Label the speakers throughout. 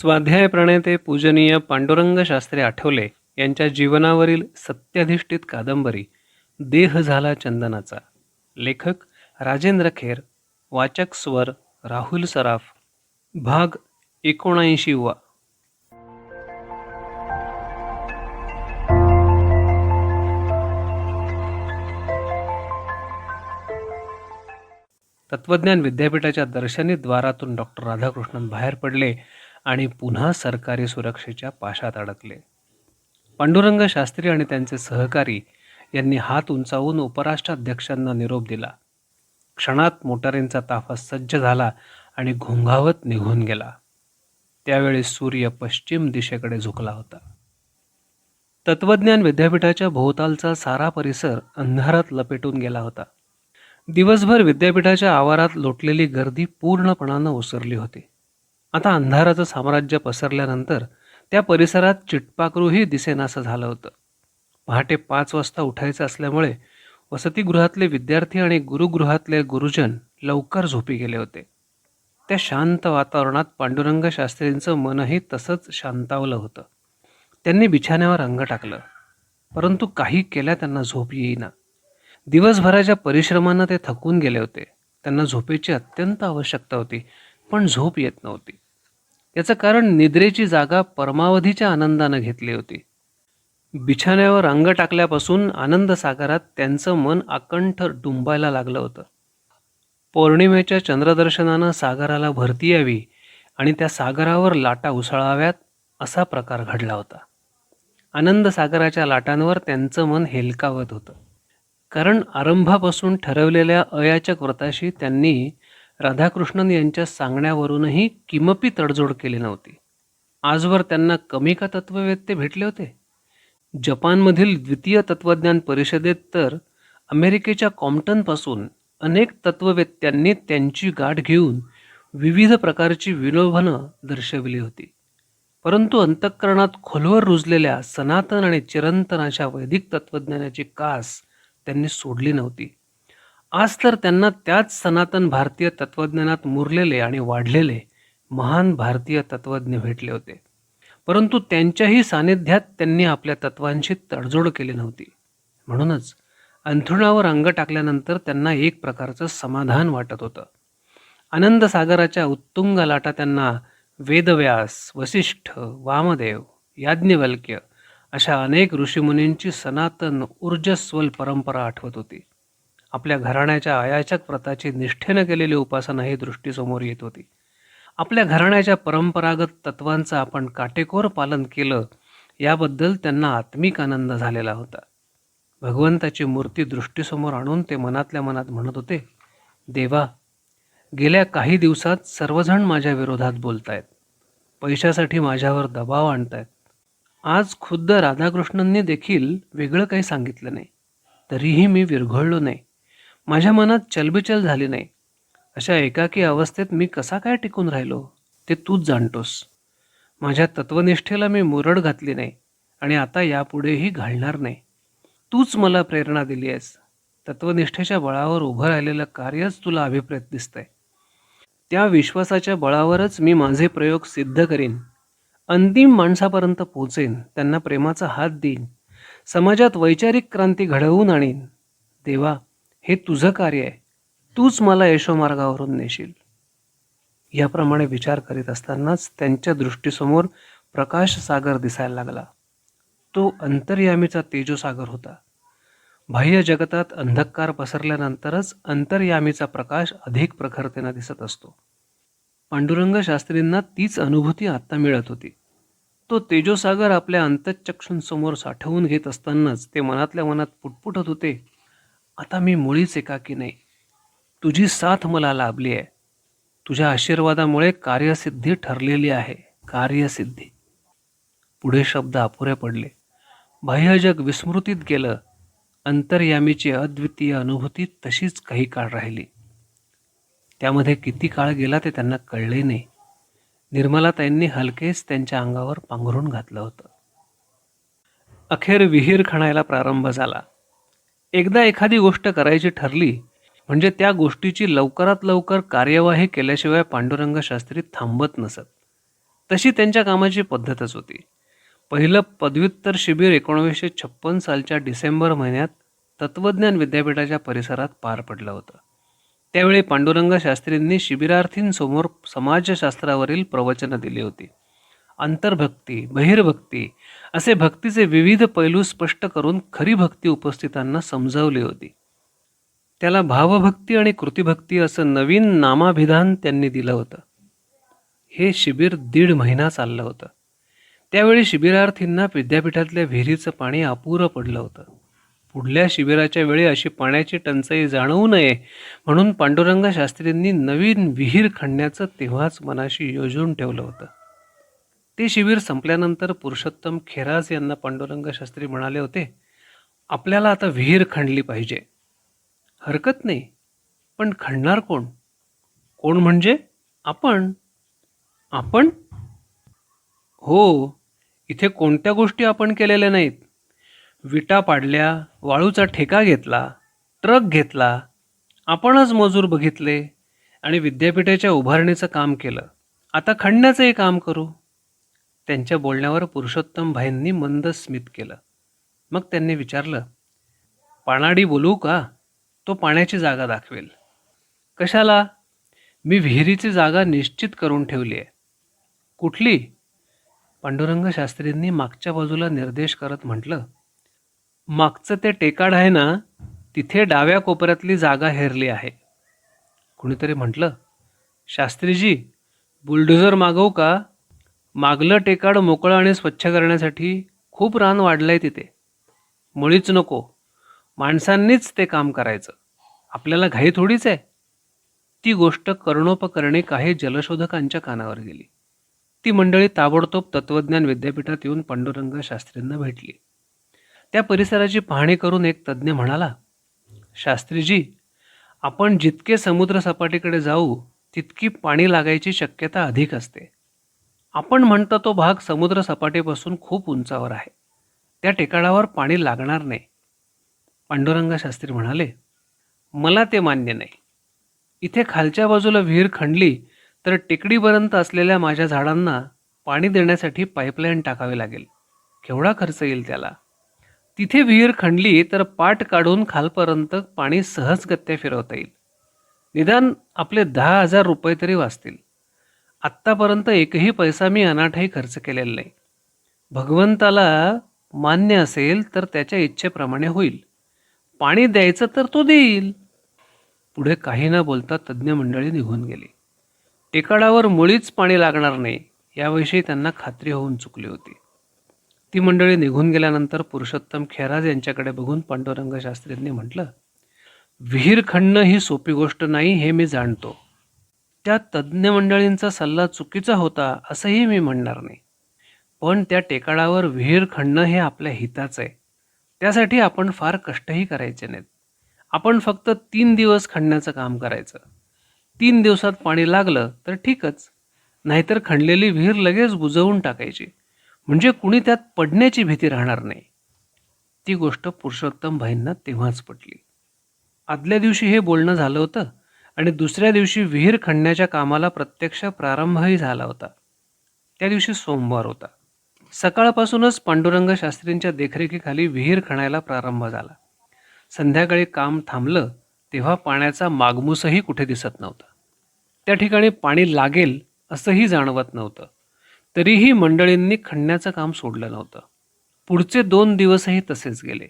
Speaker 1: स्वाध्याय प्रणेते पूजनीय पांडुरंग शास्त्री आठवले यांच्या जीवनावरील सत्याधिष्ठित कादंबरी देह झाला चंदनाचा. लेखक राजेंद्र खेर वाचक स्वर राहुल सराफ भाग एकोणऐंशी वा. तत्वज्ञान विद्यापीठाच्या दर्शनी द्वारातून डॉक्टर राधाकृष्णन बाहेर पडले. आणि पुन्हा सरकारी सुरक्षेच्या पाशात अडकले. पांडुरंग शास्त्री आणि त्यांचे सहकारी यांनी हात उंचावून उपराष्ट्राध्यक्षांना निरोप दिला. क्षणात मोटारींचा ताफा सज्ज झाला आणि घोंघावत निघून गेला. त्यावेळी सूर्य पश्चिम दिशेकडे झुकला होता. तत्वज्ञान विद्यापीठाच्या भोवतालचा सारा परिसर अंधारात लपेटून गेला होता. दिवसभर विद्यापीठाच्या आवारात लोटलेली गर्दी पूर्णपणानं ओसरली होती. आता अंधाराचं साम्राज्य पसरल्यानंतर त्या परिसरात चिटपाकरूही दिसेनासं झालं होतं. पहाटे पाच वाजता उठायचं असल्यामुळे वसतिगृहातले विद्यार्थी आणि गुरुगृहातले गुरुजन लवकर झोपी गेले होते. त्या शांत वातावरणात पांडुरंग शास्त्रींचं मनही तसंच शांतावलं होतं. त्यांनी बिछाण्यावर अंग टाकलं परंतु काही केल्या त्यांना झोप येईना. दिवसभराच्या परिश्रमानं ते थकून गेले होते. त्यांना झोपेची अत्यंत आवश्यकता होती पण झोप येत नव्हती. याचं कारण निद्रेची जागा परमावधीच्या आनंदानं घेतली होती. बिछाण्यावर अंग टाकल्यापासून आनंद सागरात त्यांचं मन आकंठ डुंबायला लागलं होतं. पौर्णिमेच्या चंद्रदर्शनानं सागराला भरती यावी आणि त्या सागरावर लाटा उसळाव्यात असा प्रकार घडला होता. आनंद सागराच्या लाटांवर त्यांचं मन हेलकावत होतं. कारण आरंभापासून ठरवलेल्या अयाचक व्रताशी त्यांनी राधाकृष्णन यांच्या सांगण्यावरूनही किमपी तडजोड केली नव्हती. आजवर त्यांना कमी का तत्ववेत्ते भेटले होते? जपानमधील द्वितीय तत्वज्ञान परिषदेत तर अमेरिकेच्या कॉम्प्टनपासून अनेक तत्ववेत्त्यांनी त्यांची गाठ घेऊन विविध प्रकारची विलोभनं दर्शविली होती. परंतु अंतःकरणात खोलवर रुजलेल्या सनातन आणि चिरंतन अशा वैदिक तत्वज्ञानाची कास त्यांनी सोडली नव्हती. आज तर त्यांना त्याच सनातन भारतीय तत्वज्ञानात मुरलेले आणि वाढलेले महान भारतीय तत्वज्ञ भेटले होते. परंतु त्यांच्याही सानिध्यात त्यांनी आपल्या तत्वांशी तडजोड केली नव्हती. म्हणूनच अंथरुणावर अंग टाकल्यानंतर त्यांना एक प्रकारचं समाधान वाटत होतं. आनंद सागराच्या उत्तुंग लाटा त्यांना वेदव्यास वसिष्ठ वामदेव याज्ञवल्क्य अशा अनेक ऋषीमुनींची सनातन ऊर्जस्वल परंपरा आठवत होती. आपल्या घराण्याच्या आयाचक व्रताची निष्ठेनं केलेली उपासना ही दृष्टीसमोर येत होती. आपल्या घराण्याच्या परंपरागत तत्वांचं आपण काटेकोर पालन केलं याबद्दल त्यांना आत्मिक आनंद झालेला होता. भगवंताची मूर्ती दृष्टीसमोर आणून ते मनातल्या मनात म्हणत होते देवा गेल्या काही दिवसात सर्वजण माझ्या विरोधात बोलतायत. पैशासाठी माझ्यावर दबाव आणतायत. आज खुद्द राधाकृष्णनने देखील वेगळं काही सांगितलं नाही. तरीही मी विरघळलो नाही. माझ्या मनात चलबिचल झाली नाही. अशा एकाकी अवस्थेत मी कसा काय टिकून राहिलो ते तूच जाणतोस. माझ्या तत्वनिष्ठेला मी मुरड घातली नाही आणि आता यापुढेही घालणार नाही. तूच मला प्रेरणा दिली आहेस. तत्वनिष्ठेच्या बळावर उभं राहिलेलं कार्यच तुला अभिप्रेत दिसतंय. त्या विश्वासाच्या बळावरच मी माझे प्रयोग सिद्ध करीन. अंतिम माणसापर्यंत पोचेन त्यांना प्रेमाचा हात देईन. समाजात वैचारिक क्रांती घडवून आणीन. देवा हे तुझं कार्य आहे. तूच मला यशोमार्गावरून नेशील. याप्रमाणे विचार करीत असतानाच त्यांच्या दृष्टीसमोर प्रकाश सागर दिसायला लागला. तो अंतर्यामीचा तेजोसागर होता. बाह्य जगतात अंधकार पसरल्यानंतरच अंतर्यामीचा प्रकाश अधिक प्रखरतेनं दिसत असतो. पांडुरंग शास्त्रींना तीच अनुभूती आत्ता मिळत होती. तो तेजोसागर आपल्या अंतःचक्षूंसमोर साठवून घेत असतानाच ते मनातल्या मनात पुटपुटत होते. आता मी मुळीच एकाकी नाही. तुझी साथ मला लाभली आहे. तुझ्या आशीर्वादामुळे कार्यसिद्धी ठरलेली आहे. कार्यसिद्धी. पुढे शब्द अपुरे पडले. बाह्यजग विस्मृतीत गेलं. अंतर्यामीची अद्वितीय अनुभूती तशीच काही काळ राहिली. त्यामध्ये किती काळ गेला ते त्यांना कळले नाही. निर्मलाताईंनी हलकेच त्यांच्या अंगावर पांघरून घातलं होतं. अखेर विहीर खणायला प्रारंभ झाला. एकदा एखादी गोष्ट करायची ठरली म्हणजे त्या गोष्टीची लवकरात लवकर कार्यवाही केल्याशिवाय पांडुरंग शास्त्री थांबत नसत. तशी त्यांच्या कामाची पद्धतच होती. पहिलं पदव्युत्तर शिबिर एकोणीसशे छप्पन सालच्या डिसेंबर महिन्यात तत्वज्ञान विद्यापीठाच्या परिसरात पार पडलं होतं. त्यावेळी पांडुरंग शास्त्रींनी शिबिरार्थींसमोर समाजशास्त्रावरील प्रवचनं दिली होती. अंतर्भक्ती बहिर्भक्ती असे भक्तीचे विविध पैलू स्पष्ट करून खरी भक्ती उपस्थितांना समजावली होती. त्याला भावभक्ती आणि कृतिभक्ती असं नवीन नामाभिधान त्यांनी दिलं होतं. हे शिबिर दीड महिना चाललं होतं. त्यावेळी शिबिरार्थींना विद्यापीठातल्या विहिरीचं पाणी अपुरं पडलं होतं. पुढल्या शिबिराच्या वेळी अशी पाण्याची टंचाई जाणवू नये म्हणून पांडुरंग शास्त्रींनी नवीन विहीर खणण्याचं तेव्हाच मनाशी योजून ठेवलं होतं. ते शिबिर संपल्यानंतर पुरुषोत्तम खेराज यांना पांडुरंग शास्त्री म्हणाले होते आपल्याला आता विहीर खणली पाहिजे. हरकत नाही. पण खणणार कोण? कोण म्हणजे? आपण? आपण? हो इथे कोणत्या गोष्टी आपण केलेल्या नाहीत. विटा पाडल्या वाळूचा ठेका घेतला ट्रक घेतला आपणच मजूर बघितले आणि विद्यापीठाच्या उभारणीचं काम केलं. आता खणण्याचंही काम करू. त्यांच्या बोलण्यावर पुरुषोत्तम भाईंनी मंद स्मित केलं. मग त्यांनी विचारलं पाणाडी बोलू का? तो पाण्याची जागा दाखवेल. कशाला? मी विहिरीची जागा निश्चित करून ठेवली आहे. कुठली? पांडुरंग शास्त्रींनी मागच्या बाजूला निर्देश करत म्हटलं मागचं ते टेकाड आहे ना तिथे डाव्या कोपऱ्यातली जागा हेरली आहे. कुणीतरी म्हटलं शास्त्रीजी बुलडोझर मागवू का? मागलं टेकाड मोकळं आणि स्वच्छ करण्यासाठी खूप रान वाढलंय तिथे. मुळीच नको. माणसांनीच ते काम करायचं. आपल्याला घाई थोडीच आहे. ती गोष्ट कर्णोपकरणे काही जलशोधकांच्या कानावर गेली. ती मंडळी ताबडतोब तत्वज्ञान विद्यापीठात येऊन पांडुरंग शास्त्रींना भेटली. त्या परिसराची पाहणी करून एक तज्ज्ञ म्हणाला शास्त्रीजी आपण जितके समुद्र सपाटीकडे जाऊ तितकी पाणी लागायची शक्यता अधिक असते. आपण म्हणतो तो भाग समुद्र सपाटीपासून खूप उंचावर आहे. त्या ठिकाणावर पाणी लागणार नाही. पांडुरंग शास्त्री म्हणाले मला ते मान्य नाही. इथे खालच्या बाजूला विहीर खणली तर टेकडीपर्यंत असलेल्या माझ्या झाडांना पाणी देण्यासाठी पाईपलाईन टाकावी लागेल. केवढा खर्च येईल त्याला? तिथे विहीर खणली तर पाट काढून खालपर्यंत पाणी सहजगत्या फिरवता येईल. निदान आपले दहा हजार रुपये तरी वाचतील. आत्तापर्यंत एकही पैसा मी अनाठही खर्च केलेला नाही. भगवंताला मान्य असेल तर त्याच्या इच्छेप्रमाणे होईल. पाणी द्यायचं तर तो देईल. पुढे काही न बोलता तज्ज्ञ मंडळी निघून गेली. टेकाडावर मुळीच पाणी लागणार नाही याविषयी त्यांना खात्री होऊन चुकली होती. ती मंडळी निघून गेल्यानंतर पुरुषोत्तम खेराज यांच्याकडे बघून पांडुरंग शास्त्रींनी म्हटलं विहीर खणणं ही सोपी गोष्ट नाही हे मी जाणतो. त्या तज्ज्ञ मंडळींचा सल्ला चुकीचा होता असंही मी म्हणणार नाही. पण त्या टेकाळावर विहीर खणणं हे आपल्या हिताचं आहे. त्यासाठी आपण फार कष्टही करायचे नाहीत. आपण फक्त तीन दिवस खणण्याचं काम करायचं. तीन दिवसात पाणी लागलं तर ठीकच. नाहीतर खणलेली विहीर लगेच बुजवून टाकायची. म्हणजे कुणी त्यात पडण्याची भीती राहणार नाही. ती गोष्ट पुरुषोत्तम भाईंना तेव्हाच पटली. आदल्या दिवशी हे बोलणं झालं होतं. आणि दुसऱ्या दिवशी विहीर खणण्याच्या कामाला प्रत्यक्ष प्रारंभही झाला होता. त्या दिवशी सोमवार होता. सकाळपासूनच पांडुरंग शास्त्रींच्या देखरेखीखाली विहीर खणायला प्रारंभ झाला. संध्याकाळी काम थांबलं तेव्हा पाण्याचा मागमूसही कुठे दिसत नव्हता. त्या ठिकाणी पाणी लागेल असंही जाणवत नव्हतं. तरीही मंडळींनी खणण्याचं काम सोडलं नव्हतं. पुढचे दोन दिवसही तसेच गेले.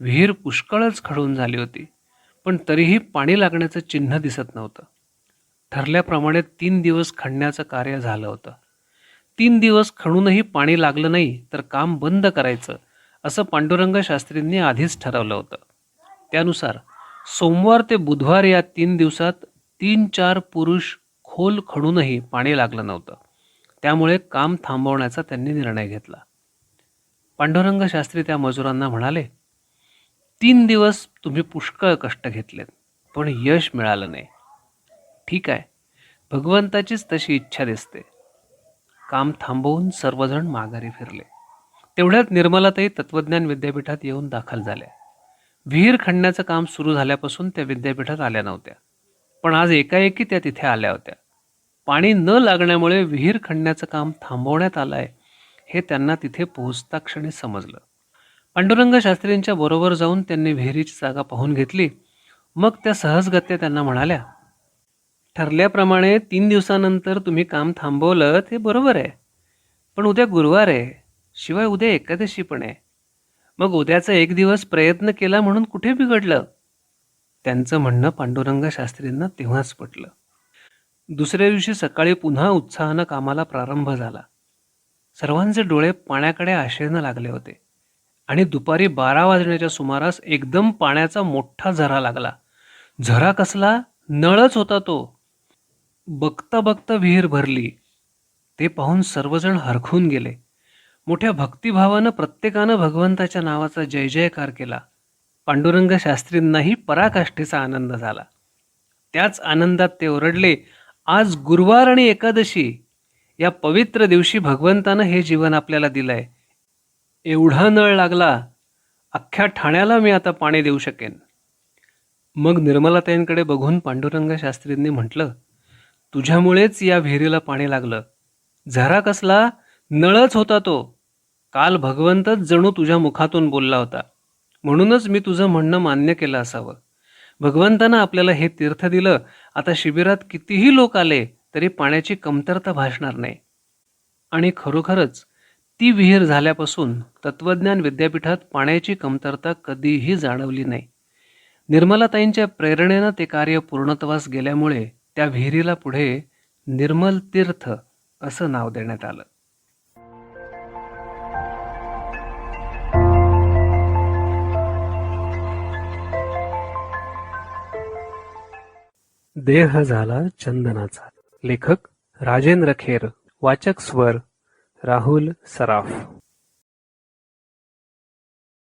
Speaker 1: विहीर पुष्कळच खडून झाली होती. पण तरीही पाणी लागण्याचं चिन्ह दिसत नव्हतं. ठरल्याप्रमाणे तीन दिवस खणण्याचं कार्य झालं होतं. तीन दिवस खणूनही पाणी लागलं नाही तर काम बंद करायचं असं पांडुरंग शास्त्रींनी आधीच ठरवलं होतं. त्यानुसार सोमवार ते बुधवार या तीन दिवसात तीन चार पुरुष खोल खणूनही पाणी लागलं नव्हतं. त्यामुळे काम थांबवण्याचा त्यांनी निर्णय घेतला. पांडुरंग शास्त्री त्या मजुरांना म्हणाले तीन दिवस तुम्ही पुष्कळ कष्ट घेतलेत पण यश मिळालं नाही. ठीक आहे भगवंताचीच तशी इच्छा दिसते. काम थांबवून सर्वजण माघारी फिरले. तेवढ्यात निर्मलाताई तत्वज्ञान विद्यापीठात येऊन दाखल झाल्या. विहीर खणण्याचं काम सुरू झाल्यापासून त्या विद्यापीठात आल्या नव्हत्या पण आज एकाएकी त्या तिथे आल्या होत्या. पाणी न लागण्यामुळे विहीर खणण्याचं काम थांबवण्यात आलं आहे हे त्यांना तिथे पोहोचता क्षणी समजलं. पांडुरंग शास्त्रींच्या बरोबर जाऊन त्यांनी विहिरीची जागा पाहून घेतली. मग त्या सहजगत्या त्यांना म्हणाल्या ठरल्याप्रमाणे तीन दिवसानंतर तुम्ही काम थांबवलं ते बरोबर आहे. पण उद्या गुरुवार आहे. शिवाय उद्या एकादशी पण आहे. मग उद्याचा एक दिवस प्रयत्न केला म्हणून कुठे बिघडलं? त्यांचं म्हणणं पांडुरंग शास्त्रींना तेव्हाच पटलं. दुसऱ्या दिवशी सकाळी पुन्हा उत्साहानं कामाला प्रारंभ झाला. सर्वांचे डोळे पाण्याकडे आशेनं लागले होते. आणि दुपारी बारा वाजण्याच्या सुमारास एकदम पाण्याचा मोठा झरा लागला. झरा कसला? नळच होता तो. बघता बघता विहीर भरली. ते पाहून सर्वजण हरखून गेले. मोठ्या भक्तिभावानं प्रत्येकानं भगवंताच्या नावाचा जय जयकार केला. पांडुरंग शास्त्रींनाही पराकाष्ठेचा आनंद झाला. त्याच आनंदात ते ओरडले आज गुरुवार आणि एकादशी. या पवित्र दिवशी भगवंतानं हे जीवन आपल्याला दिलंय. एवढा नळ लागला अख्ख्या ठाण्याला मी आता पाणी देऊ शकेन. मग निर्मलाताईंकडे बघून पांडुरंग शास्त्रींनी म्हटलं तुझ्यामुळेच या विहिरीला पाणी लागलं. झरा कसला नळच होता तो. काल भगवंतच जणू तुझ्या मुखातून बोलला होता. म्हणूनच मी तुझं म्हणणं मान्य केलं असावं. भगवंतानं आपल्याला हे तीर्थ दिलं. आता शिबिरात कितीही लोक आले तरी पाण्याची कमतरता भासणार नाही. आणि खरोखरच ती विहीर झाल्यापासून तत्वज्ञान विद्यापीठात पाण्याची कमतरता कधीही जाणवली नाही. निर्मलाताईंच्या प्रेरणेनं ते कार्य पूर्णत्वास गेल्यामुळे त्या विहिरीला पुढे निर्मल तीर्थ असं नाव देण्यात आलं. देह झाला चंदनाचा. लेखक राजेंद्र खेर वाचक स्वर राहुल सराफ.